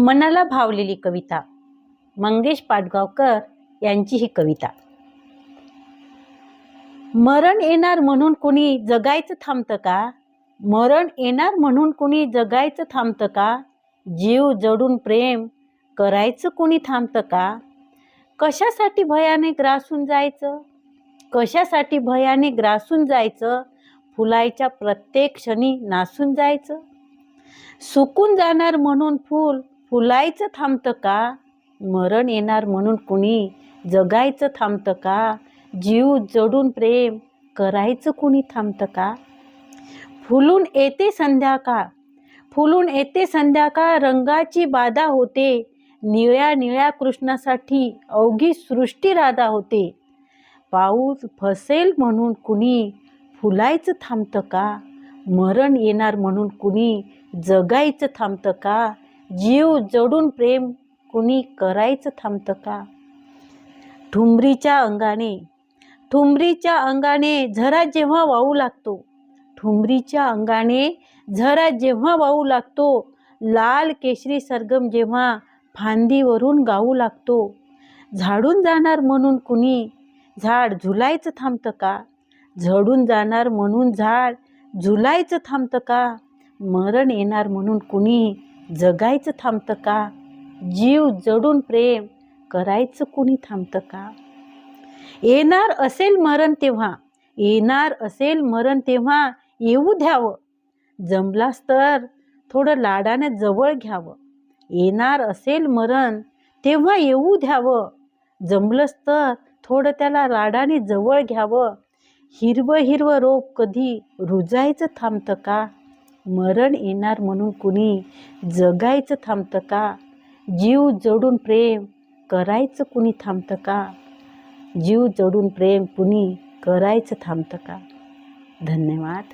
मनाला भावलेली कविता. मंगेश पाडगावकर यांची ही कविता. मरण येणार म्हणून कुणी जगायचं थांबतं का? मरण येणार म्हणून कुणी जगायचं थांबतं का? जीव जडून प्रेम करायचं कुणी थांबतं का? कशासाठी भयाने ग्रासून जायचं? कशासाठी भयाने ग्रासून जायचं? फुलायच्या प्रत्येक क्षणी नासून जायचं? सुकून जाणार म्हणून फूल फुलायचं थांबतं का? मरण येणार म्हणून कुणी जगायचं थांबतं का? जीव जडून प्रेम करायचं कुणी थांबतं का? फुलून येते संध्याकाळ फुलून येते संध्याकाळ रंगाची बाधा होते. निळ्या निळ्या कृष्णासाठी अवघी सृष्टी राधा होते. पाऊस फसेल म्हणून कुणी फुलायचं थांबतं का? मरण येणार म्हणून कुणी जगायचं थांबतं का? जीव जडून प्रेम कुणी करायचं थांबतं का? ठुमरीच्या अंगाने ठुमरीच्या अंगाने झरा जेव्हा वाहू लागतो ठुमरीच्या अंगाने झरा जेव्हा वाहू लागतो लाल केशरी सरगम जेव्हा फांदीवरून गाऊ लागतो झाडून जाणार म्हणून कुणी झाड झुलायचं थांबतं का? झडून जाणार म्हणून झाड झुलायचं थांबतं का? मरण येणार म्हणून कुणी जगायचं थांबतं का? जीव जडून प्रेम करायचं कुणी थांबतं का? येणार असेल मरण तेव्हा येणार असेल मरण तेव्हा येऊ द्यावं. जमलास तर थोडं लाडाने जवळ घ्यावं. येणार असेल मरण तेव्हा येऊ द्यावं. जमलंच तर थोडं त्याला लाडाने जवळ घ्यावं. हिरवं हिरवं रोप कधी रुजायचं थांबतं का? मरण येणार म्हणून कुणी जगायचं थांबतं का? जीव जडून प्रेम करायचं कुणी थांबतं का? जीव जडून प्रेम कुणी करायचं थांबतं का? धन्यवाद.